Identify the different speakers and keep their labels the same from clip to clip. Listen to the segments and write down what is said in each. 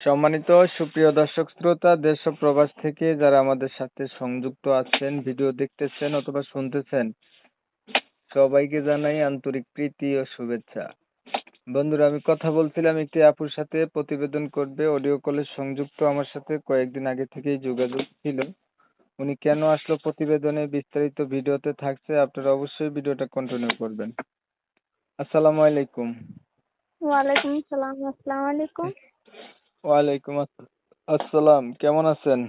Speaker 1: সম্মানিত সুপ্রিয় দর্শক শ্রোতা, দেশ ও প্রবাস থেকে যারা আমাদের সাথে সংযুক্ত আছেন, ভিডিও দেখতেছেন অথবা শুনতেছেন, সবাইকে জানাই আন্তরিক প্রীতি ও শুভেচ্ছা। বন্ধুরা, আমি কথা বলছিলাম একটি আপুর সাথে, প্রতিবেদন করবে, অডিও কলে সংযুক্ত আমার সাথে কয়েকদিন আগে থেকেই যোগাযোগ ছিল। উনি কেন আসলো প্রতিবেদনে, বিস্তারিত ভিডিওতে থাকছে, আপনারা অবশ্যই ভিডিওটা কন্টিনিউ করবেন। আসসালামু আলাইকুম।
Speaker 2: ওয়ালাইকুম সালাম আসসালামু আলাইকুম।
Speaker 1: ওয়ালাইকুম আসসালাম কেমন আছেন?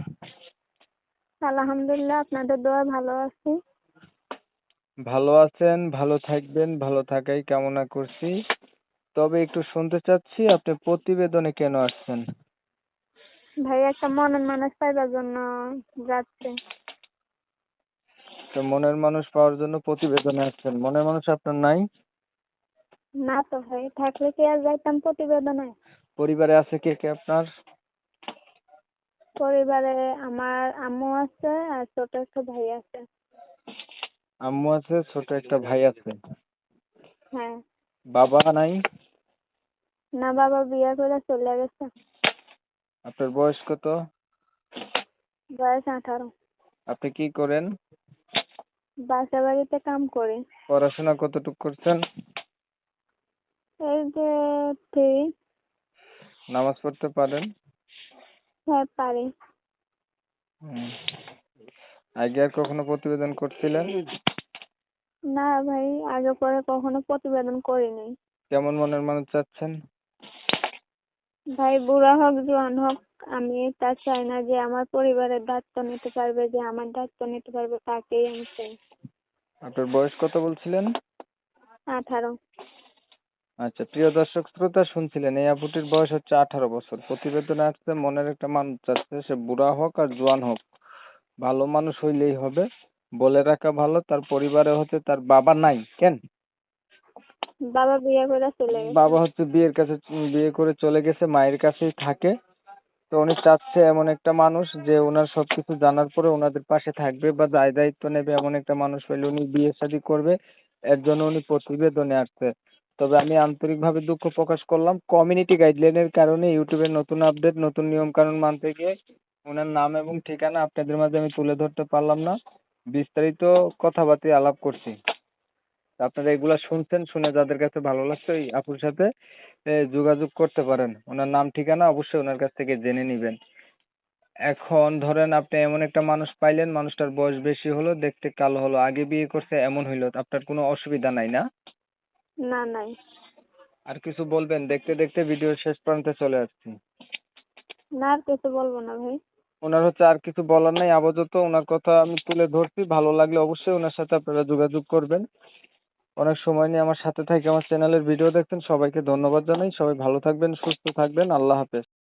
Speaker 2: আলহামদুলিল্লাহ আপনাদের দোয়া ভালো আছি?
Speaker 1: ভালো আছেন ভালো থাকবেন ভালো থাকাই কামনা করছি। তবে একটু শুনতে চাচ্ছি আপনি প্রতিবেদনে কেন আসছেন?
Speaker 2: ভাই একটা মনের মানুষ পাইবার জন্য যাচ্ছে।
Speaker 1: তো মনের মানুষ পাওয়ার জন্য প্রতিবেদনে আসছেন। মনের মানুষ আপনার নাই?
Speaker 2: না তো ভাই থাকলে কি আর যাইতাম প্রতিবেদনে?
Speaker 1: পরিবারে আছে কে কে আপনার?
Speaker 2: পরিবারে আমার আম্মু আছে আর ছোট একটা ভাই আছে।
Speaker 1: আম্মু আছে ছোট একটা ভাই আছে।
Speaker 2: হ্যাঁ।
Speaker 1: বাবা নাই?
Speaker 2: না বাবা বিয়ে করে চলে গেছে।
Speaker 1: আপনার বয়স কত?
Speaker 2: বয়স আঠারো।
Speaker 1: আপনি কি করেন?
Speaker 2: বাসা বাড়িতে কাম করি।
Speaker 1: পড়াশোনা কতটুকু করছেন?
Speaker 2: এই যে থ্রি
Speaker 1: নামাজ পড়তে পারেন?
Speaker 2: হ্যাঁ পারি।
Speaker 1: আগে আর কখনো প্রতিবেদন করছিলেন?
Speaker 2: না ভাই আগে পরে কখনো প্রতিবেদন করিনি।
Speaker 1: কেমন মনের মানুষ চাচ্ছেন?
Speaker 2: ভাই বুড়া হোক জোয়ান হোক আমি তা চাই না যে আমার পরিবারের দায়িত্ব নিতে পারবে যে আমার দায়িত্ব নিতে পারবে তাকেই আমি চাই।
Speaker 1: আপনার বয়স কত বলছিলেন?
Speaker 2: আঠারো।
Speaker 1: আচ্ছা প্রিয় দর্শক শ্রোতা শুনছিলেন এই আপুটির বয়স হচ্ছে আঠারো বছর। প্রতিবেদনে আসছে মনের একটা মানুষ চাচ্ছে সে বুড়া হোক আর জোয়ান হোক। ভালো মানুষ হইলেই হবে বলে রাখা ভালো তার পরিবারে হচ্ছে তার বাবা নাই কেন?
Speaker 2: বাবা বিয়ে করে চলে গেছে।
Speaker 1: বাবা হচ্ছে বিয়ের কাছে বিয়ে করে চলে গেছে মায়ের কাছেই থাকে। তো উনি চাচ্ছে এমন একটা মানুষ যে ওনার সবকিছু জানার পরে ওনাদের পাশে থাকবে বা দায় দায়িত্ব নেবে এমন একটা মানুষ হইলে উনি বিয়ে শাদী করবে। এর জন্য উনি প্রতিবেদনে আসছে। তবে আমি আন্তরিকভাবে দুঃখ প্রকাশ করলাম। কমিউনিটি গাইডলাইনের কারণে ইউটিউবের নতুন আপডেট নতুন নিয়ম কানুন মানতে গিয়ে ওনার নাম এবং ঠিকানা আপনাদের মাঝে আমি তুলে ধরতে পারলাম না। বিস্তারিত কথাবার্তা আলাপ করছি। আপনারা এগুলা শুনছেন, শুনে যাদের কাছে ভালো লাগছে ওই আপুর সাথে যোগাযোগ করতে পারেন। ওনার নাম, ঠিকানা অবশ্যই ওনার কাছ থেকে জেনে নেবেন। এখন ধরেন আপনি এমন একটা মানুষ পাইলেন, মানুষটার বয়স বেশি হলো, দেখতে কালো হলো, আগে বিয়ে করছে, এমন হইল। আপনার কোনো অসুবিধা নাই না?
Speaker 2: না নাই।
Speaker 1: আর কিছু বলবেন? দেখতে দেখতে ভিডিও শেষ প্রান্তে চলে আসছি।
Speaker 2: না আর কিছু বলব না ভাই।
Speaker 1: ওনার হচ্ছে আর কিছু বলার নাই। আপাতত ওনার কথা আমি তুলে ধরছি। ভালো লাগলে অবশ্যই ওনার সাথে আপনারা যোগাযোগ করবেন। অনেক সময় নিয়ে আমার সাথে থেকে আমার চ্যানেলের ভিডিও দেখছেন। সবাইকে ধন্যবাদ জানাই। সবাই ভালো থাকবেন সুস্থ থাকবেন। আল্লাহ হাফেজ।